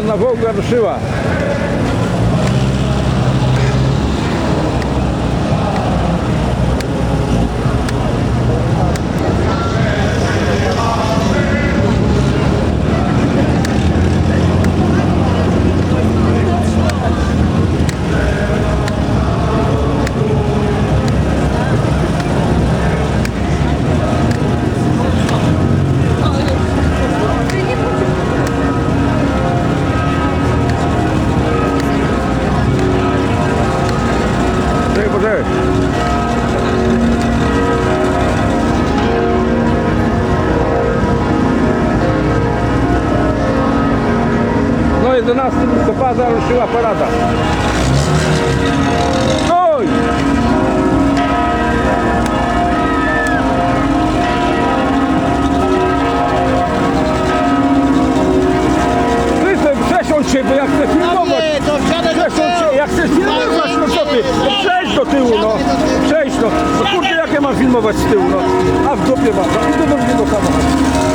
teraz na Wołga ruszyła. Czekaj, poczekaj. No 11 listopada ruszyła parada. Stój! Krzysztof, przesiądź się, bo ja chcę filmować. Nie, to wsiadaj do Przesiądź się, tyłu. jak chcesz filmować, no co ty? No Przejdź do tyłu, no. Przejdź, no. No kurde, jak ja mam filmować z tyłu, no. A w dupie mam, no. Idę do drugiego samochodu. Mogę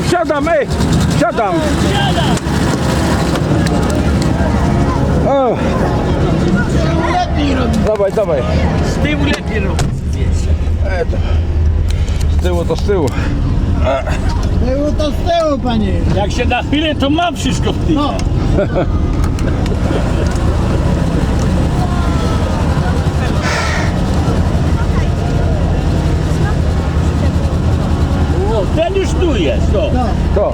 wsiadam, wsiadam, ej! Wsiadam! O, Lepiej robi. dawaj, dawaj. Z tyłu lepiej robi. E, to. Z tyłu to z tyłu. Tyłu to z tyłu, panie. Jak się na chwilę, to mam wszystko w tym. No. O, ten już tu jest, o. No. To.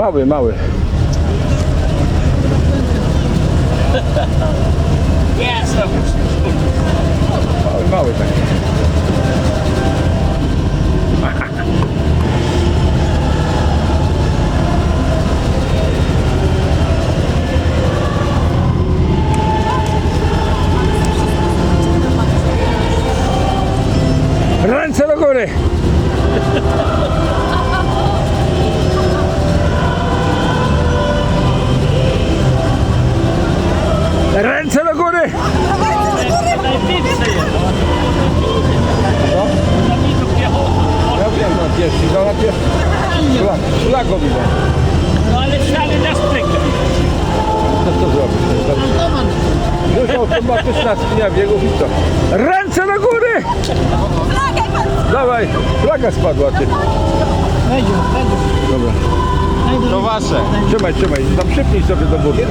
Mały, mały. Mały, mały taki. Ręce do góry! Spadła ty. Wejdzie, wejdzie. Dobra. To wasze. Trzymaj, trzymaj, tam przypnij sobie do góry.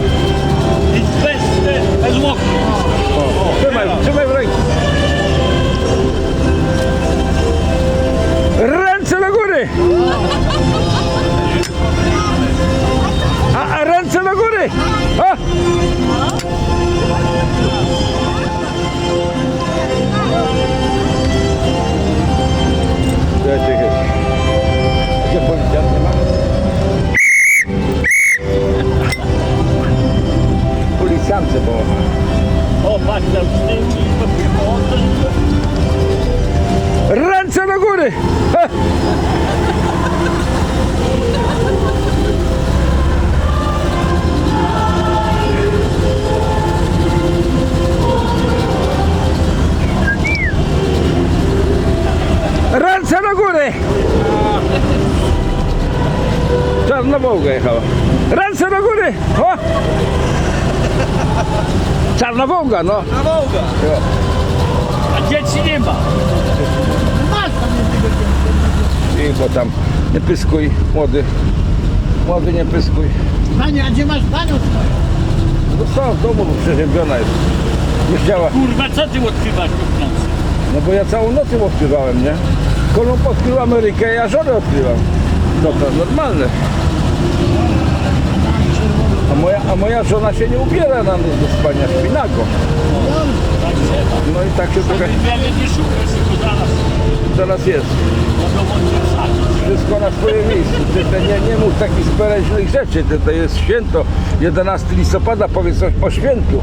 Czarna Wołga jechała. Ręce do góry! O! Czarna Wołga, no. A dzieci nie ma. I bo tam nie pyskuj, młody. Młody nie pyskuj. Panie, a gdzie masz panią swoją? No co, w domu bo przeziębiona jest. Już działa. Kurwa, co ty odkrywasz w nocy? No bo ja całą noc ją odkrywałem, nie? Kolumb odkrył Amerykę, ja żonę odkrywam. To normalne. A moja, a moja żona się nie ubiera na noc do spania, śpi nago. No i tak się trochę teraz jest. Wszystko na swoje miejsce. Ty, ty nie, nie mów takich spereźnych rzeczy. Ty, to jest święto. 11 listopada, powiedz o, o świętu.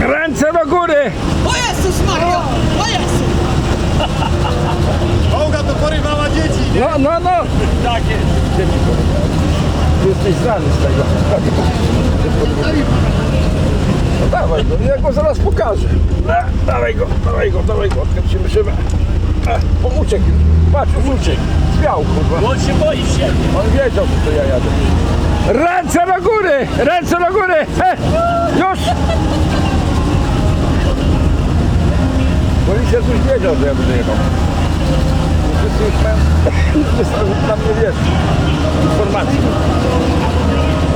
Ręce do góry! O Jezus Maria! O Jezus! Ołga to porywała dzieci. No, no, no. tak jest. Dzieci, Ty jesteś znany z tego. No dawaj go, ja go zaraz pokażę. Da, dawaj go, dawaj go, dawaj go, odkręcimy szybę. E, On uciekł już. Patrz, już uciekł. Zwiał, kurwa. On się boi siebie. On wiedział, że to ja jadę. Ręce do góry! Ręce do góry! He, już! Już wiedział, że ja będę jechał. Wszyscy już mają na mnie wiesz, informacje.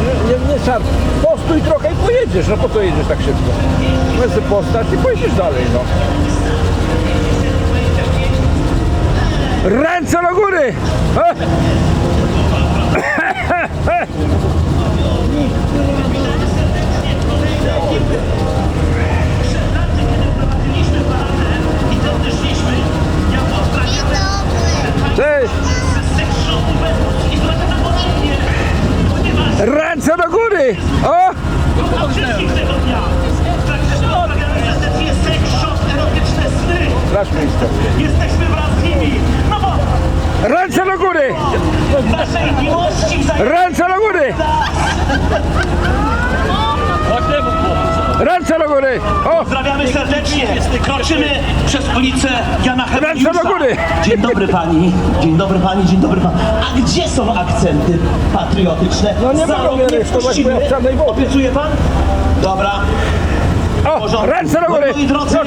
Nie, nie, nie. Postój trochę i pojedziesz. No po co jedziesz tak szybko? Sobie postać i pojedziesz dalej, no. Ręce do góry! He. Cześć! Ręce do góry! O! Straż miejsca. Jesteśmy wraz z nimi! No bo Ręce do góry! naszej miłości Ręce do góry! Ręce do góry! O! Pozdrawiamy serdecznie. Kroczymy przez ulicę Jana Ręce do góry. Dzień dobry pani. Dzień dobry pani, dzień dobry pan. A gdzie są akcenty patriotyczne? No nie Za mogą rok mnie nie aresztować, bo ja. Obiecuje pan? Dobra. O! Ręce do góry! Moi drodzy,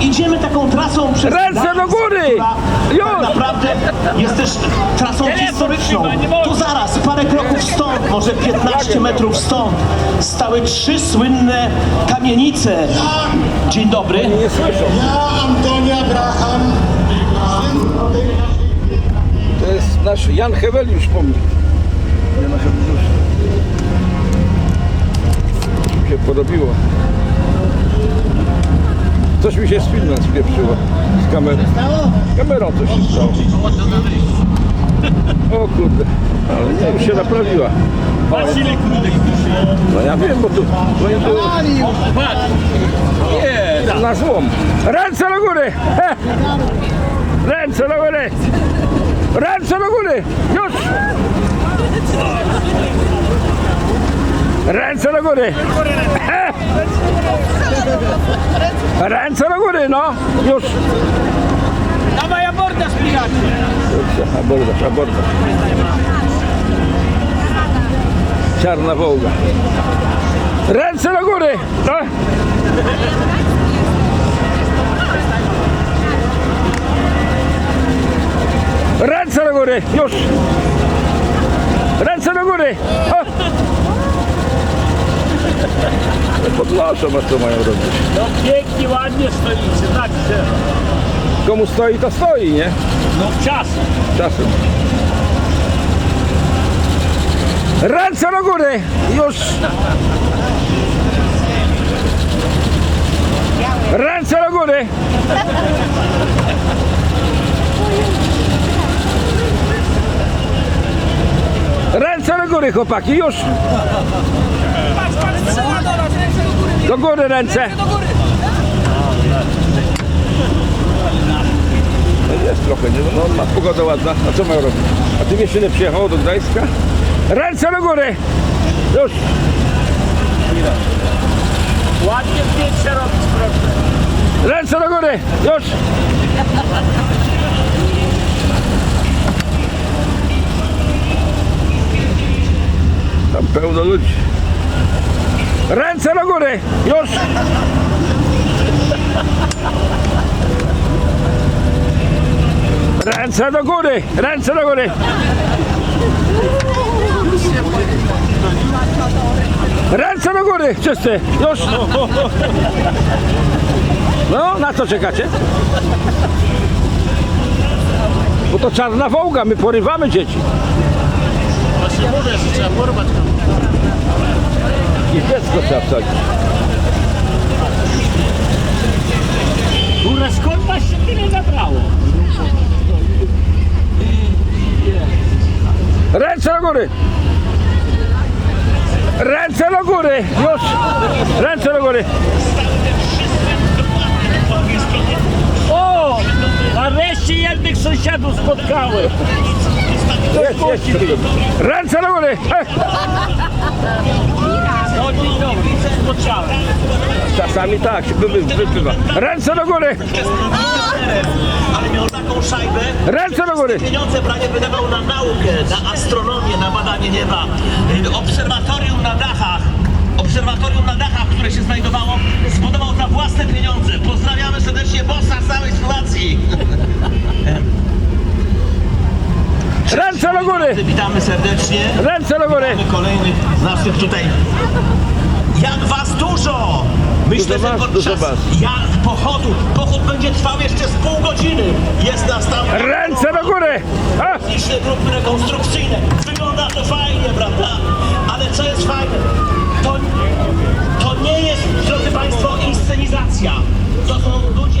idziemy taką trasą przez Ręce Gdańsk, do góry! która Już! Tak naprawdę jest też trasą historyczną. Tu zaraz, parę kroków stąd, może 15 metrów stąd, stały trzy słynne kamienice. Dzień dobry. Nie słyszą. Ja, Antonia Braham, To jest nasz Jan Heweliusz pomnik. Jana Heweliusza. Mi się podobiło. Coś mi się z filmem spieprzyło. Z kamerą. Kamerą coś się stało. O kurde. Ale nie, już się naprawiła. Patrz ile krótek No ja wiem, bo tu... Bo ja tu. Nie. na złom. Ręce do góry! He! Ręce do góry! Ręce do góry! Już! Ręce do góry! He! Ręce do góry, no! Już! Dawaj abordaż, piracie. Kurczę, abordaż, abordaż. Czarna wołga. Ręce do góry! No! Ręce do góry! Już! Ręce do góry! Podnoszą, a co mają robić? No pięknie, ładnie stoicie. Tak, że Komu stoi, to stoi, nie? no czas. Czasem. Ręce do góry! Już! Ręce do góry! Ręce do góry, chłopaki, już! Do góry ręce! No jest trochę, nie? No, ma pogoda ładna. A co mają robić? A ty wiesz ile przyjechało do Gdańska? Ręce do góry! Już! Ładnie zdjęcie robić, proszę. Ręce do góry! Już! Tam pełno ludzi. Ręce do góry! Już! Ręce do góry! Ręce do góry! Ręce do góry! Wszyscy! Już! No, na co czekacie? Bo to czarna wołga, my porywamy dzieci. Właśnie mówię, że trzeba porwać. I dziecko trzeba wsadzić. Kurwa, skąd was się tyle zabrało? Ręce do góry! Ręce do góry! Już! Ręce do góry! O! Nareszcie jednych sąsiadów spotkałem. Jest, jest. Ręce do góry! E, No dzień dobry. Czasami tak, wy- wypływa. Ręce do góry! Ale miał taką szajbę, Ręce do góry! pieniądze prawie wydawał na naukę, na astronomię, na badanie nieba. Obserwatorium na dachach, obserwatorium na dachach, które się znajdowało, zbudował za własne pieniądze. Pozdrawiamy serdecznie bossa całej Słowacji. Ręce do góry! Witamy serdecznie. Ręce do góry! Mamy kolejnych z naszych tutaj. Jak was dużo! Myślę, Dużo że was, podczas dużo was. jak pochodu, pochód będzie trwał jeszcze z pół godziny. Jest nas tam Ręce do góry! Liczne grupy rekonstrukcyjne. Wygląda to fajnie, prawda? Ale co jest fajne? To, to nie jest, drodzy Państwo, inscenizacja. To są ludzie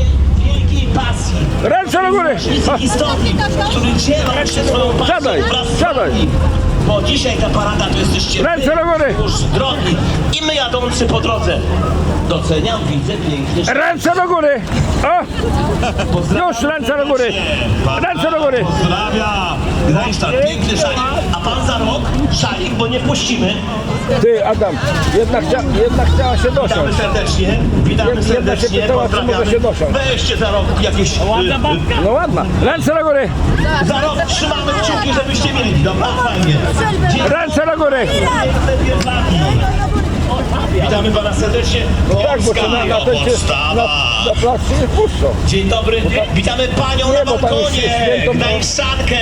pasji. Ręce do góry! Uczestnicy A, historii, którzy dzielą się swoją pasją Siadaj, siadaj. Bo dzisiaj ta parada to jesteście Ręce do góry. już drogi i my jadący po drodze. Doceniam, widzę pięknie. Ręce do góry! O! Pozdrawiam Już ręce do góry! serdecznie. Ręce do góry! Pozdrawia! Grajsztat, piękny szalik. A pan za rok? Szalik, bo nie puścimy. Ty, Adam, jedna, chcia, jedna chciała się Witamy dosiąść. serdecznie. Witamy Jedna się serdecznie. pytała, czy może Pozdrawiamy. się dosiąść. Weźcie za rok jakieś... Ładna y, babka. No ładna. Ręce do góry! y, Za rok trzymamy kciuki, żebyście mieli. Dobra, fajnie. Ręce do góry! Witamy pana serdecznie. No tak, bo to na, na, na, na nie wpuszczą. Dzień dobry, witamy panią na balkonie, święto, no. Gdańszczankę,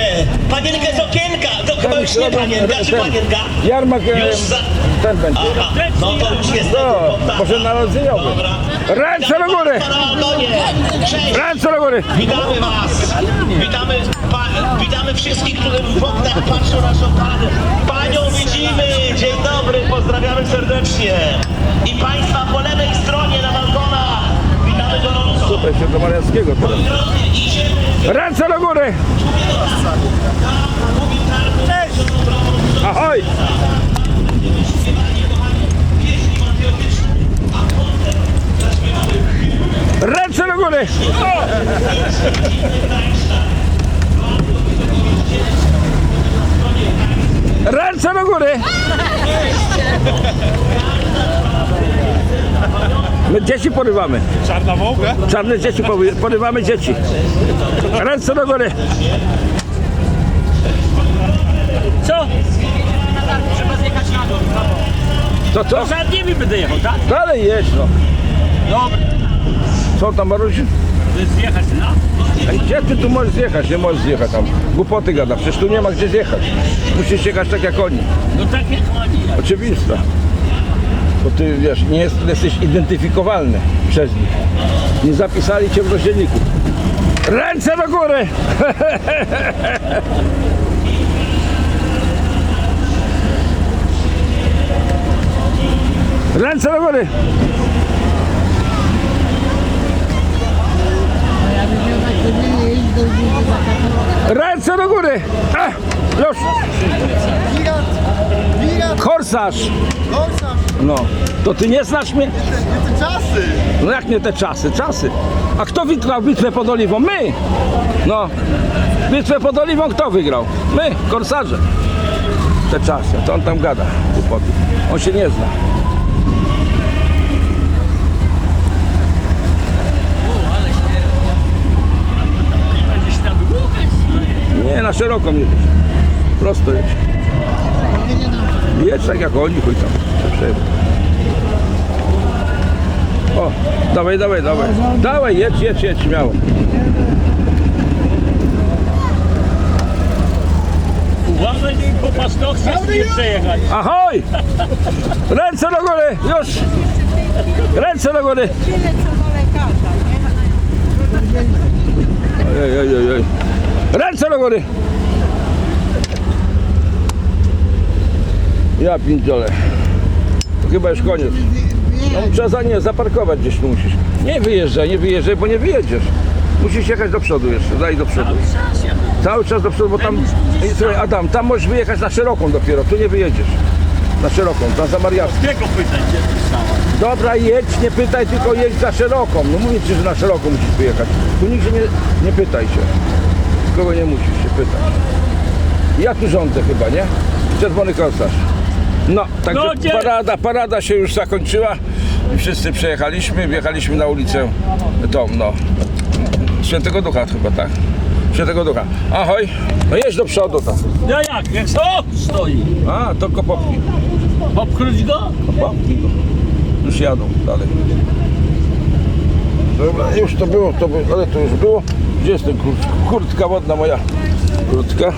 panienkę z okienka, to chyba już nie panienka, czy ten panienka? Jarmak Już za... ten będzie. Aha, no to już jest No, może narodzeniowy. Dobra. Ręce do góry! Na cześć, Ręce do góry! witamy was, witamy, witamy wszystkich, którzy w oknach patrzą na naszą paradę. Panią widzimy, dzień dobry, pozdrawiamy serdecznie. I państwa po lewej stronie na balkonach, witamy gorąco. Tutaj się do Mariackiego teraz. Moi drodzy, idziemy. Ręce do góry! Ahoj! Ręce do góry! Ręce do góry! My dzieci porywamy. Czarna wołga? Czarne dzieci pory- porywamy dzieci. Ręce do góry. Co? Trzeba zjechać na dół. To co? Za nimi będę jechał, tak? Dalej jedź no. Dobra. Co tam Marusiu? Zjechać na... Ej, Gdzie ty tu możesz zjechać? Nie możesz zjechać tam. Głupoty gada. Przecież tu nie ma gdzie zjechać. Musisz jechać tak jak oni. No tak jak oni. Oczywiste. Bo ty wiesz, nie jest, jesteś identyfikowalny przez nich. Nie zapisali cię w rozdzielniku. Ręce do góry! Ręce do góry! Ręce do góry! A, już! Korsarz! No, to ty nie znasz mnie? Czasy! No jak nie te czasy? Czasy. A kto wygrał bitwę pod Oliwą? My! No, bitwę pod Oliwą kto wygrał? My, korsarze. Te czasy, to on tam gada, głupoty. On się nie zna. Będziesz tam wyłukać. Nie, na szeroko nie jedź. Prosto jedź. Jedź tak jak oni, chuj tam. O, dawaj, dawaj, dawaj. Dawaj, jedź, jedź, jedź, śmiało. Uważaj, nie po paskowcach nie przejechać. Ahoj! Ręce do góry, już! Ręce do góry! Ojej, ojej, ojej. Ręce do góry! Ja pindziole. To chyba już koniec. No, trzeba za nie zaparkować gdzieś tu musisz. Nie wyjeżdżaj, nie wyjeżdżaj, bo nie wyjedziesz. Musisz jechać do przodu jeszcze, daj do przodu. Cały czas do przodu, bo tam... Ej, Słuchaj, Adam, tam możesz wyjechać na szeroką dopiero, tu nie wyjedziesz. Na szeroką, tam za Mariacką. Tego pytaj, gdzie ty stała. Dobra, jedź, nie pytaj, tylko jedź za szeroką. No mówię ci, że na szeroką musisz wyjechać. Tu nigdzie nie, nie pytaj się. Kogo nie musisz się pytać. Ja tu rządzę chyba, nie? Czerwony korsarz. No, także No, parada, parada się już zakończyła. I Wszyscy przejechaliśmy, wjechaliśmy na ulicę tą, no. Świętego Ducha chyba, tak. Świętego Ducha. Ahoj. No jedź do przodu tam. No jak? Jak o, stoi. A, tylko popchnij. Popchnąć go? Popchnij go. Już jadą dalej. Dobra, już to było, to było, ale to już było. Gdzie jest ten kurt, kurtka wodna moja? Kurtka.